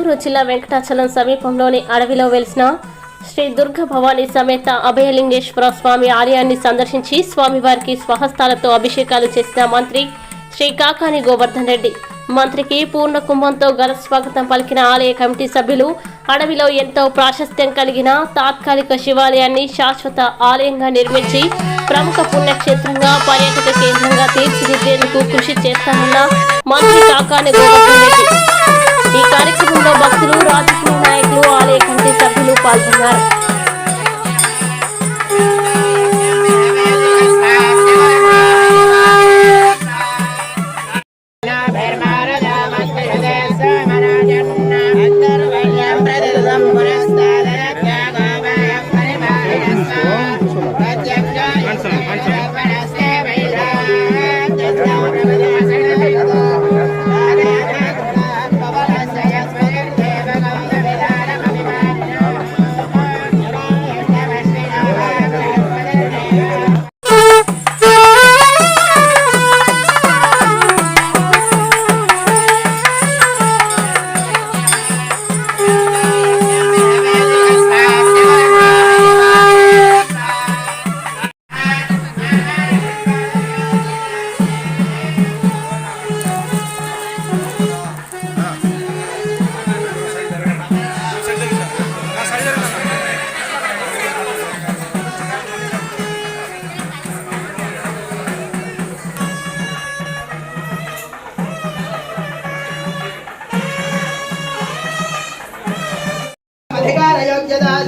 నెల్లూరు జిల్లా వెంకటాచలం సమీపంలోని అడవిలో వెలిసిన శ్రీ దుర్గ భవానీ సమేత అభయలింగేశ్వర స్వామి ఆలయాన్ని సందర్శించి స్వామివారికి స్వహస్తాలతో అభిషేకాలు చేసిన మంత్రి శ్రీ కాకాని గోవర్ధన్ రెడ్డి. మంత్రికి పూర్ణ కుంభంతో ఘన స్వాగతం పలికిన ఆలయ కమిటీ సభ్యులు అడవిలో ఎంతో ప్రాశస్త్యం కలిగిన తాత్కాలిక శివాలయాన్ని శాశ్వత ఆలయంగా నిర్మించి ప్రముఖ పుణ్యక్షేత్రంగా పర్యాటక కేంద్రంగా తీర్చిదిద్దేందుకు కృషి చేస్తామన్న మంత్రి కాకాని గోవర్ధన్ రెడ్డి. సభ్యులు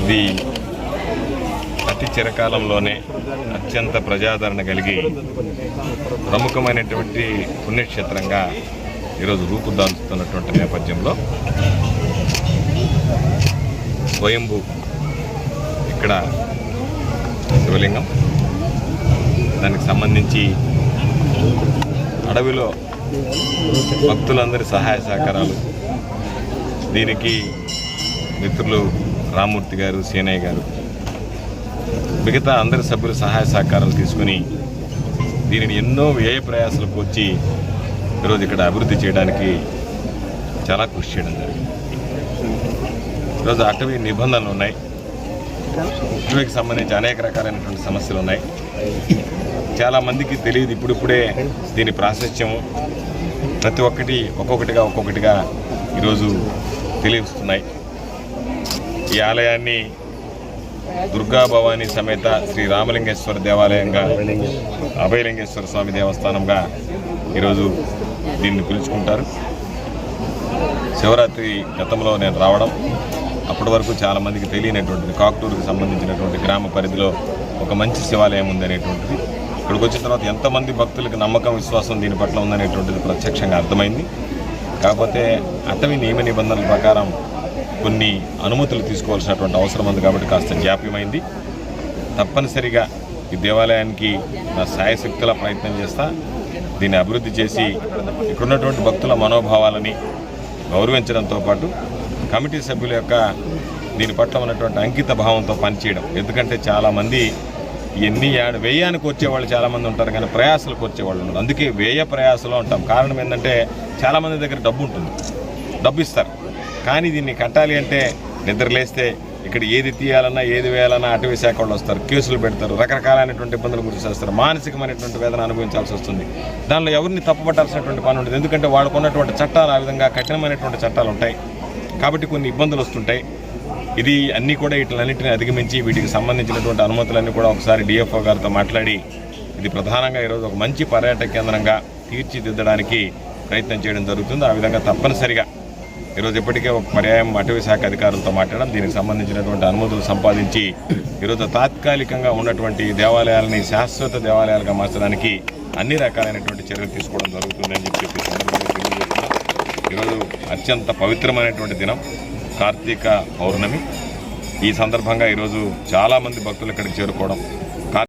ఇది అతి చిరకాలంలోనే అత్యంత ప్రజాదరణ కలిగి ప్రముఖమైనటువంటి పుణ్యక్షేత్రంగా ఈరోజు రూపుదాల్చుతున్నటువంటి నేపథ్యంలో స్వయంభూ ఇక్కడ శివలింగం. దానికి సంబంధించి అడవిలో భక్తులందరి సహాయ సహకారాలు. దీనికి మిత్రులు రామూర్తి గారు సేనయ్య గారు మిగతా అందరి సభ్యుల సహాయ సహకారాలు తీసుకుని దీనిని ఎన్నో వ్యయ ప్రయాసాలకు వచ్చి ఈరోజు ఇక్కడ అభివృద్ధి చేయడానికి చాలా కృషి చేయడం జరిగింది. ఈరోజు అటవీ నిబంధనలు ఉన్నాయి. అటవీకి సంబంధించి అనేక రకాలైనటువంటి సమస్యలు ఉన్నాయి. చాలామందికి తెలియదు ఇప్పుడిప్పుడే దీని ప్రాశస్త్యము. ప్రతి ఒక్కటి ఒక్కొక్కటిగా ఒక్కొక్కటిగా ఈరోజు తెలియస్తున్నాయి ఈ ఆలయాన్ని దుర్గా భవానీ సమేత శ్రీ రామలింగేశ్వర దేవాలయంగా అభయలింగేశ్వర స్వామి దేవస్థానంగా ఈరోజు దీన్ని పిలుచుకుంటారు. శివరాత్రి గతంలో నేను రావడం అప్పటి వరకు చాలామందికి తెలియనటువంటిది కాక్టూరుకి సంబంధించినటువంటి గ్రామ పరిధిలో ఒక మంచి శివాలయం ఉందనేటువంటిది. ఇక్కడికి వచ్చిన తర్వాత ఎంతమంది భక్తులకు నమ్మకం విశ్వాసం దీని పట్ల ఉందనేటువంటిది ప్రత్యక్షంగా అర్థమైంది. కాకపోతే అటవీ నియమ నిబంధనల ప్రకారం కొన్ని అనుమతులు తీసుకోవాల్సినటువంటి అవసరం ఉంది కాబట్టి కాస్త జాప్యమైంది. తప్పనిసరిగా ఈ దేవాలయానికి నా సాయశక్తుల ప్రయత్నం చేస్తా దీన్ని అభివృద్ధి చేసి ఇక్కడ ఉన్నటువంటి భక్తుల మనోభావాలని గౌరవించడంతో పాటు కమిటీ సభ్యుల యొక్క దీని పట్ల ఉన్నటువంటి అంకిత భావంతో పనిచేయడం. ఎందుకంటే చాలామంది ఎన్ని వ్యయానికి వచ్చేవాళ్ళు చాలామంది ఉంటారు కానీ ప్రయాసాలకు వచ్చేవాళ్ళు ఉన్నారు అందుకే వ్యయ ప్రయాసలో ఉంటాం. కారణం ఏంటంటే చాలామంది దగ్గర డబ్బు ఉంటుంది. డబ్బు ఇస్తారు. కానీ దీన్ని కట్టాలి అంటే నిద్ర లేస్తే ఇక్కడ ఏది తీయాలన్నా ఏది వేయాలన్నా అటవీ శాఖ వాళ్ళు వస్తారు. కేసులు పెడతారు. రకరకాలైనటువంటి ఇబ్బందులు గురి చేస్తారు. మానసికమైనటువంటి వేదన అనుభవించాల్సి వస్తుంది. దానిలో ఎవరిని తప్పుపట్టాల్సినటువంటి పని ఉంటుంది ఎందుకంటే వాళ్ళకున్నటువంటి చట్టాలు ఆ విధంగా కఠినమైనటువంటి చట్టాలు ఉంటాయి. కాబట్టి కొన్ని ఇబ్బందులు వస్తుంటాయి. ఇది అన్నీ కూడా వీటిలన్నింటినీ అధిగమించి వీటికి సంబంధించినటువంటి అనుమతులన్నీ కూడా ఒకసారి డిఎఫ్ఓ గారితో మాట్లాడి ఇది ప్రధానంగా ఈరోజు ఒక మంచి పర్యాటక కేంద్రంగా తీర్చిదిద్దడానికి ప్రయత్నం చేయడం జరుగుతుంది. ఆ విధంగా తప్పనిసరిగా ఈరోజు ఇప్పటికే ఒక పర్యాయం అటవీ శాఖ అధికారులతో మాట్లాడడం దీనికి సంబంధించినటువంటి అనుమతులు సంపాదించి ఈరోజు తాత్కాలికంగా ఉన్నటువంటి దేవాలయాలని శాశ్వత దేవాలయాలుగా మార్చడానికి అన్ని రకాలైనటువంటి చర్యలు తీసుకోవడం జరుగుతుందని చెప్పి సందర్భంగా ఈరోజు అత్యంత పవిత్రమైనటువంటి దినం కార్తీక పౌర్ణమి. ఈ సందర్భంగా ఈరోజు చాలామంది భక్తులు ఇక్కడికి చేరుకోవడం